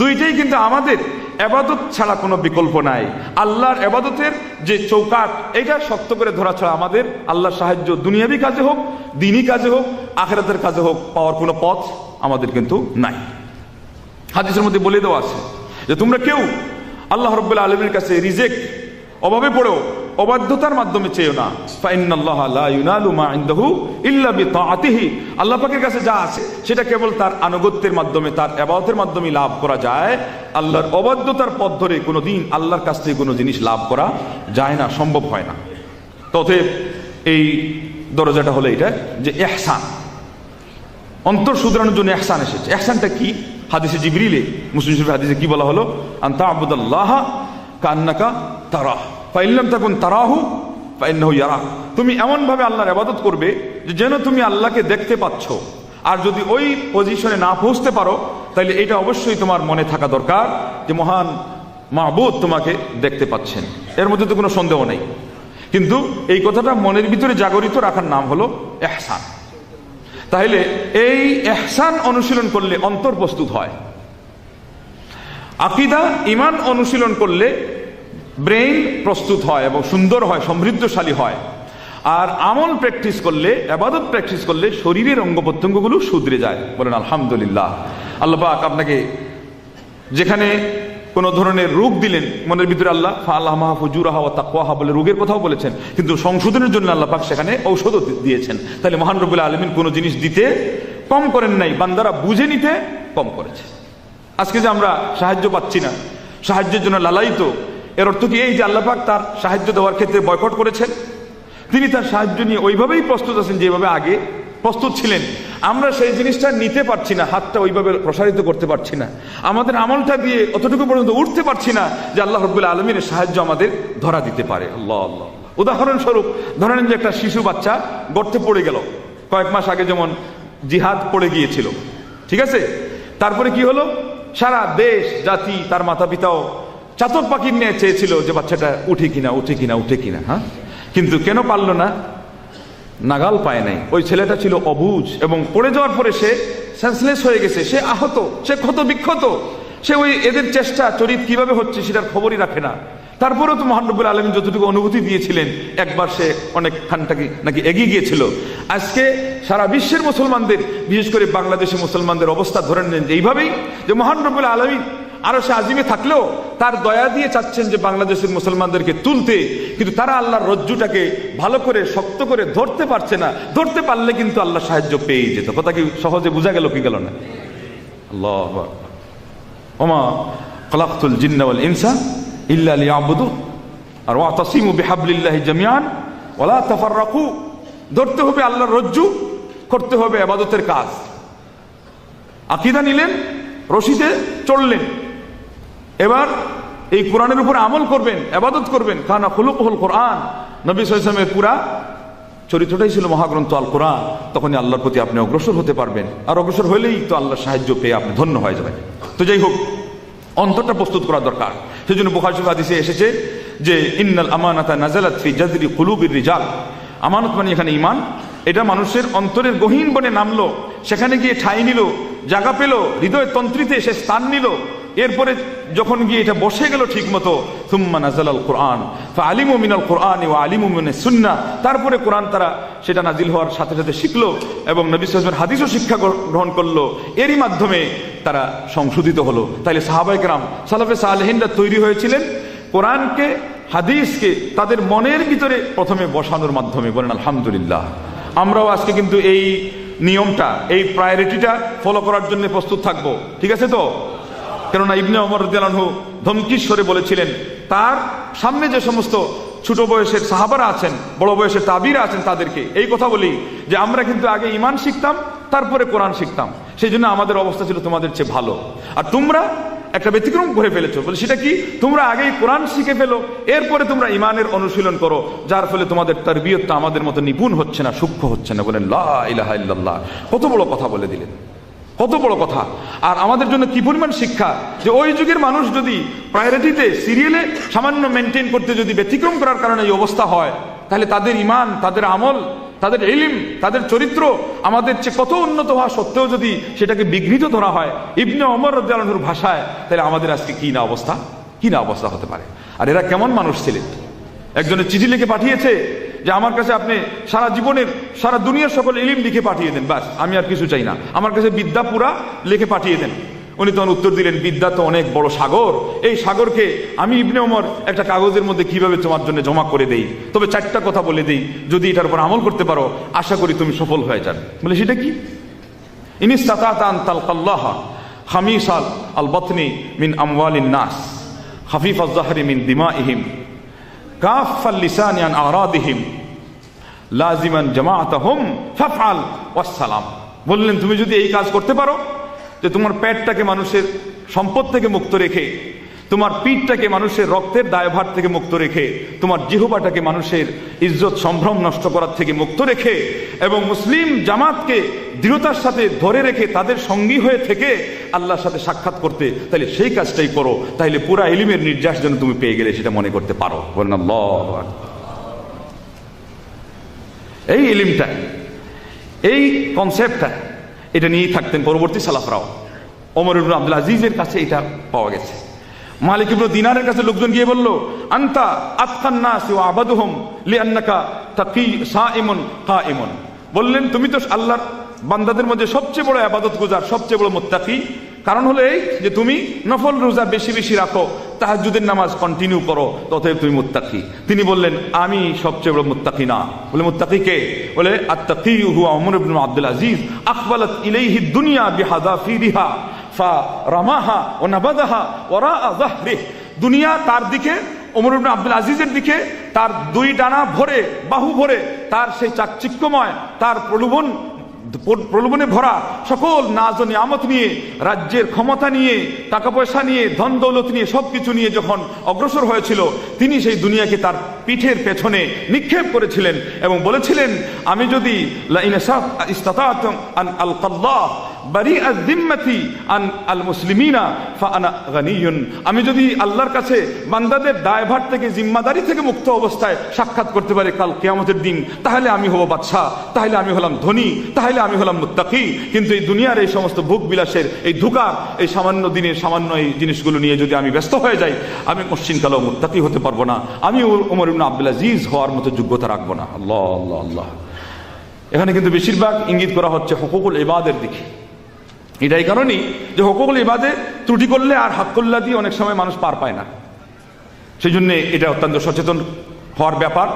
দুইটাই কিন্তু আমাদের এবাদত ছাড়া কোনো বিকল্প নাই। আল্লাহর এবাদতের যে চৌকাট এটা শক্ত করে ধরা ছাড়া আমাদের আল্লাহর সাহায্য দুনিয়াবি কাজে হোক, দিনই কাজে হোক, আখেরাতের কাজে হোক, পাওয়ার কোনো পথ আমাদের কিন্তু নাই। হাদিসের মধ্যে বলে দেওয়া আছে যে তোমরা কেউ আল্লাহ রব্বুল্লাহ আলমীর কাছে রিজেক্ট, অভাবে পড়েও অবাধ্যতার মাধ্যমে চেয়েও না। আল্লাহ পাকের কাছে যা আছে, সেটা কেবল তার আনুগত্যের মাধ্যমে, তার ইবাদতের মাধ্যমে লাভ করা যায়। আল্লাহর অবাধ্যতার পথ ধরে কোনো দিন আল্লাহর কাছ থেকে কোনো জিনিস লাভ করা যায় না, সম্ভব হয় না। তথে এই দরজাটা হলো এটা যে এহসান অন্তর শুধরানোর জন্য এহসান এসেছে। এহসানটা কি? হাদিসে জিবরিলে, মুসলিম হাদিসে কি বলা হলো? আন্তা আবুদাল্লাহ কান্নাকা তারা ফাইল্লাম তখন তারাহু, ফাইন্নাহু ইয়ারা তুমি এমনভাবে আল্লাহর ইবাদত করবে যে যেন তুমি আল্লাহকে দেখতে পাচ্ছ। আর যদি ওই পজিশনে না পৌঁছতে পারো তাহলে এটা অবশ্যই তোমার মনে থাকা দরকার যে মহান মাহবুদ তোমাকে দেখতে পাচ্ছেন। এর মধ্যে তো কোনো সন্দেহ নেই। কিন্তু এই কথাটা মনের ভিতরে জাগরিত রাখার নাম হলো এহসান। তাহলে এই এহসান অনুশীলন করলে অন্তর প্রস্তুত হয়। আকিদা ইমান অনুশীলন করলে ব্রেইন প্রস্তুত হয় এবং সুন্দর হয়, সমৃদ্ধশালী হয়। আর আমল প্র্যাকটিস করলে, আবাদত প্র্যাকটিস করলে শরীরের অঙ্গ প্রত্যঙ্গগুলো শুধরে যায়। বলেন, আলহামদুলিল্লাহ। আল্লাহ পাক আপনাকে যেখানে কোনো ধরনের রোগ দিলেন, মনের ভিতরে আল্লাহ আল্লাহ মাহফুজুরাহা ও তাকুয়াহা বলে রোগের কথাও বলেছেন, কিন্তু সংশোধনের জন্য আল্লাহ পাক সেখানে ঔষধও দিয়েছেন। তাহলে মহান রবুল্লাহ আলমিন কোনো জিনিস দিতে কম করেন নাই, বান্দারা বুঝে নিতে কম করেছে। আজকে যে আমরা সাহায্য পাচ্ছি না, সাহায্যের জন্য লালায়িত এর অর্থ কি? এই যে আল্লাহ পাক তার সাহায্য দেওয়ার ক্ষেত্রে বয়কট করেছেন। তিনি তার সাহায্য নিয়ে ওইভাবেই প্রস্তুত আছেন যেভাবে আগে প্রস্তুত ছিলেন। আমরা সেই জিনিসটা নিতে পারছি না, হাতটা ওইভাবে প্রসারিত করতে পারছি না। আমাদের আমলটা দিয়ে অতটুকু পর্যন্ত উঠতে পারছি না যে আল্লাহ রব্বুল্লাহ আলমীর সাহায্য আমাদের ধরা দিতে পারে। আল্লাহ আল্লাহ। উদাহরণস্বরূপ, ধরেন যে একটা শিশু বাচ্চা গর্তে পড়ে গেল। কয়েক মাস আগে যেমন জিহাদ পড়ে গিয়েছিল। ঠিক আছে? তারপরে কি হলো? সারা দেশ, জাতি, তার মাতা পিতাও চাতক পাখির নিয়ে চেয়েছিল যে বাচ্চাটা উঠে কিনা উঠে কিনা উঠে কিনা হ্যাঁ? কিন্তু কেন পারল না? নাগাল পায় নাই। ওই ছেলেটা ছিল অবুজ এবং পড়ে যাওয়ার পরে সে সেন্সলেস হয়ে গেছে। সে আহত, সে ক্ষত বিক্ষত। সে ওই এদের চেষ্টা, চরিত কীভাবে হচ্ছে সেটার খবরই রাখে না। তারপরেও তো মহানবুল আলমী যতটুকু অনুভূতি দিয়েছিলেন, একবার সে অনেক খানটাকে নাকি এগিয়ে গিয়েছিল। আজকে সারা বিশ্বের মুসলমানদের, বিশেষ করে বাংলাদেশের মুসলমানদের অবস্থা ধরে নেন যে এইভাবেই যে মহানবুল আলমী আরও সে আজিমে থাকলেও তার দয়া দিয়ে চাচ্ছেন যে বাংলাদেশের মুসলমানদেরকে তুলতে, কিন্তু তারা আল্লাহর রজ্জুটাকে ভালো করে, শক্ত করে ধরতে পারছে না। ধরতে পারলে কিন্তু আল্লাহ সাহায্য পেয়ে যেত। কথা কি সহজে বোঝা গেল কি গেল না? আল্লাহ ওমা কলাকুল জিন্নাওয়াল ইনসা ইল্লা লিয়াবুদু আর ওয়াতাসিমু বিহাবলিল্লাহি জামিয়ান ওয়ালা তাফাররাকু। ধরতে হবে আল্লাহর রজ্জু, করতে হবে আবাদতের কাজ। আকিদা নিলেন, রশিদে চললেন এবার এই কোরআনের উপর আমল করবেন, আবাদত করবেন। কানা হলুক হল কোরআন। নবী সাইসলামের পুরা চরিত্রটাই ছিল মহাগ্রন্থ আল কোরআন। তখনই আল্লাহর প্রতি আপনি অগ্রসর হতে পারবেন। আর অগ্রসর হলেই তো আল্লাহর সাহায্য পেয়ে আপনি ধন্য হয়ে যাবেন। তো যাই হোক, অন্তরটা প্রস্তুত করা দরকার। সেই জন্য বুখারি হাদিসে এসেছে যে, ইন্নাল আমানাতা নাজালাত ফি জাদরি কুলুবির রিজাল। আমানত মানে এখানে ইমান এটা মানুষের অন্তরের গহীন বনে নামলো। সেখানে গিয়ে ঠাই নিল জায়গা পেল হৃদয় তন্ত্রীতে সে স্থান নিল। এরপরে যখন গিয়ে এটা বসে গেল ঠিক মতো সুম্মা নাজাল আল কোরআন আলিমু কোরআন ও আলিমু মিনে সুন্না, তারপরে কোরআন তারা সেটা নাজিল হওয়ার সাথে সাথে শিখলো এবং নবী সাহেবের হাদিসও শিক্ষা গ্রহণ করল। এরই মাধ্যমে তারা সংশোধিত হলো। তাইলে সাহাবাইকরাম সালাফে সালেহিনরা তৈরি হয়েছিলেন কোরআনকে, হাদিসকে তাদের মনের ভিতরে প্রথমে বসানোর মাধ্যমে। বলেন, আলহামদুলিল্লাহ। আমরাও আজকে কিন্তু এই নিয়মটা, এই প্রায়োরিটিটা ফলো করার জন্য প্রস্তুত থাকব। ঠিক আছে তো? কেননা ইবনে অমর দেলানহু ধমকিশ্বরে বলেছিলেন, তার সামনে যে সমস্ত ছোট বয়সের সাহাবারা আছেন, বড় বয়সের তাবিরা আছেন তাদেরকে, এই কথা বলি যে আমরা কিন্তু আগে ইমান শিখতাম, তারপরে কোরআন শিখতাম। সেই জন্য আমাদের অবস্থা ছিল তোমাদের চেয়ে ভালো। আর তোমরা একটা ব্যতিক্রম করে ফেলেছো। বলে সেটা কি? তোমরা আগেই কোরআন শিখে ফেলো, এরপরে তোমরা ইমানের অনুশীলন করো, যার ফলে তোমাদের তার বিয়তটা আমাদের মতো নিপুণ হচ্ছে না, সূক্ষ্ম হচ্ছে না। বলেন, লা ইলাহা ইল্লাল্লাহ। কত বড় কথা বলে দিলেন। কত বড় কথা। আর আমাদের জন্য কি পরিমাণ শিক্ষা যে ওই যুগের মানুষ যদি প্রায়োরিটিতে সিরিয়ালে সামান্য মেনটেন করতে যদি ব্যতিক্রম করার কারণে এই অবস্থা হয়, তাহলে তাদের ইমান, তাদের আমল, তাদের এলিম তাদের চরিত্র আমাদের চেয়ে কত উন্নত হওয়া সত্ত্বেও যদি সেটাকে বিঘ্নিত ধরা হয়, ইবনে অমর রদ্দালুর ভাষায়, তাহলে আমাদের আজকে কি না অবস্থা? কি না অবস্থা হতে পারে? আর এরা কেমন মানুষ ছিলেন? একজনের চিঠি লিখে পাঠিয়েছে যে আমার কাছে আপনি সারা জীবনের, সারা দুনিয়ার সকল ইলিম লিখে পাঠিয়ে দেন বাস আমি আর কিছু চাই না। আমার কাছে বিদ্যা পুরা লিখে পাঠিয়ে দেন। উনি তখন উত্তর দিলেন, বিদ্যা তো অনেক বড় সাগর। এই সাগরকে আমি ইবনে ওমর একটা কাগজের মধ্যে কীভাবে তোমার জন্য জমা করে দেই? তবে চারটা কথা বলে দেই, যদি এটার উপর আমল করতে পারো, আশা করি তুমি সফল হয়ে যান বলে, সেটা কি? তাতাতান তালকাল্লাহ খামিসাল আল বতনি মিন আমওয়ালিন নাস খাফিফ আজ-জাহরি মিন দিমাইহিম। লাজিমান ওয়াসসালাম। বললেন, তুমি যদি এই কাজ করতে পারো, যে তোমার পেটটাকে মানুষের সম্পদ থেকে মুক্ত রেখে তোমার পিঠটাকে মানুষের রক্তের দায়ভার থেকে মুক্ত রেখে, তোমার জিহবাটাকে মানুষের ইজ্জত সম্ভ্রম নষ্ট করার থেকে মুক্ত রেখে এবং মুসলিম জামাতকে দৃঢ়তার সাথে ধরে রেখে তাদের সঙ্গী হয়ে থেকে আল্লাহর সাথে সাক্ষাৎ করতে তাহলে সেই কাজটাই করো। তাহলে পুরা এলিমের নির্যাস যেন তুমি পেয়ে গেলে সেটা মনে করতে পারো। এই ইলিমটা, এই কনসেপ্টটা এটা নিয়েই থাকতেন পরবর্তী সালাফরাও। ইবনে আব্দুল আজিজের কাছে এটা পাওয়া গেছে। মালিক ইবনে দিনারের কাছে লোকজন গিয়ে বলল, আন্তা আতকান নাস ওয়া আবাদুহুম লিআন্নাকা তাকি সাইমুন কাইমুন বললেন, তুমি তো আল্লাহর বান্দাদের মধ্যে সবচেয়ে বড় আবাদত গুজার, সবচেয়ে বড় মুত্তাকি। কারণ হলো এই যে তুমি নফল রোজা বেশি বেশি রাখো তাহাজুদের নামাজ কন্টিনিউ করো, ততএব তুমি মুত্তাকি। তিনি বললেন, আমি সবচেয়ে বড় মুত্তাকি না। বলে, মুত্তাকি কে? বলে আত্তাকি হুয়া ওমর ইবনে আব্দুল আজিজ আকবালাত ইলাইহি দুনিয়া বিহাদাফিরিহা রামাহা, ও নাবাদাহা ওরা জাহরিহ দুনিয়া তার দিকে, ওমর ইবনে আব্দুল আজিজের দিকে, তার দুই ডানা ভরে, বাহু ভরে, তার সেই চাকচিক্যময়, তার প্রলোভন, প্রলোভনে ভরা সকল নাজ নিয়ামত নিয়ে, রাজ্যের ক্ষমতা নিয়ে টাকা পয়সা নিয়ে ধন দৌলত নিয়ে, সবকিছু নিয়ে যখন অগ্রসর হয়েছিল, তিনি সেই দুনিয়াকে তার পিঠের পেছনে নিক্ষেপ করেছিলেন এবং বলেছিলেন, আমি যদি ইস্তাতাতুম আন আল গানিয়ুন আমি যদি আল্লাহর কাছে বান্দাদের দায়ভার থেকে, জিম্মাদারি থেকে মুক্ত অবস্থায় সাক্ষাৎ করতে পারি কাল কেয়ামতের দিন, তাহলে আমি হব বাদশাহ, তাহলে আমি হলাম ধনী, তাহলে আমি হলাম মুত্তাকি। কিন্তু এই দুনিয়ার এই সমস্ত ভোগ বিলাসের এই ধোকার, এই সামান্য দিনের, সামান্য এই জিনিসগুলো নিয়ে যদি আমি ব্যস্ত হয়ে যাই, আমি মসৃণকালেও মুত্তাকি হতে পারব না। আমি ইবনে আব্দুল আজিজ হওয়ার মতো যোগ্যতা রাখব না। আল্লাহ আল্লাহ আল্লাহ। এখানে কিন্তু বেশিরভাগ ইঙ্গিত করা হচ্ছে হকুকুল ইবাদের দিকে। এটা কারণই কারণেই যে হকুকুল ইবাদে ত্রুটি করলে আর হাক্কুল্লা দিয়ে অনেক সময় মানুষ পার পায় না। সেই জন্যে এটা অত্যন্ত সচেতন হওয়ার ব্যাপার।